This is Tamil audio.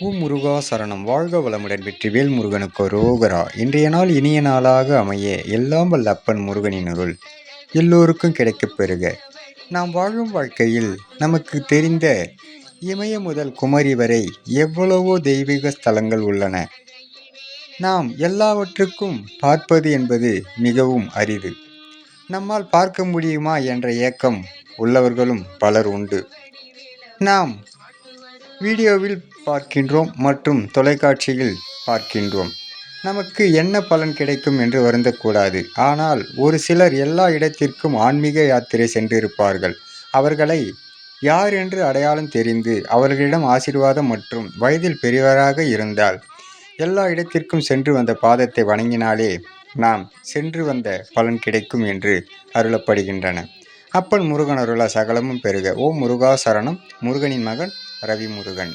ஓ முருகா சரணம். வாழ்க வளமுடன் வெற்றிவேல் முருகனுக்கு ரோகரா. இன்றைய நாள் இனிய நாளாக அமைய எல்லாம் வல்ல அப்பன் முருகனின் அருள். எல்லோருக்கும் கிடைக்கப் பெறுக. நாம் வாழும் வாழ்க்கையில் நமக்கு தெரிந்த இமய முதல் குமரி வரை எவ்வளவோ தெய்வீக ஸ்தலங்கள் உள்ளன. நாம் எல்லாவற்றுக்கும் பார்ப்பது என்பது மிகவும் அரிது. நம்மால் பார்க்க முடியுமா என்ற ஏக்கம் உள்ளவர்களும் பலர் உண்டு. நாம் வீடியோவில் பார்க்கின்றோம் மற்றும் தொலைக்காட்சியில் பார்க்கின்றோம். நமக்கு என்ன பலன் கிடைக்கும் என்று வருந்தக்கூடாது. ஆனால் ஒரு சிலர் எல்லா இடத்திற்கும் ஆன்மீக யாத்திரை சென்றிருப்பார்கள். அவர்களை யார் என்று அடையாளம் தெரிந்து அவர்களிடம் ஆசீர்வாதம் மற்றும் வயதில் பெரியவராக இருந்தால் எல்லா இடத்திற்கும் சென்று வந்த பாதத்தை வணங்கினாலே நாம் சென்று வந்த பலன் கிடைக்கும் என்று அருளப்படுகின்றன. அப்பன் முருகன் அருளா சகலமும் பெருக ஓ முருகா சரணம். முருகனின் மகன் ரவி முருகன்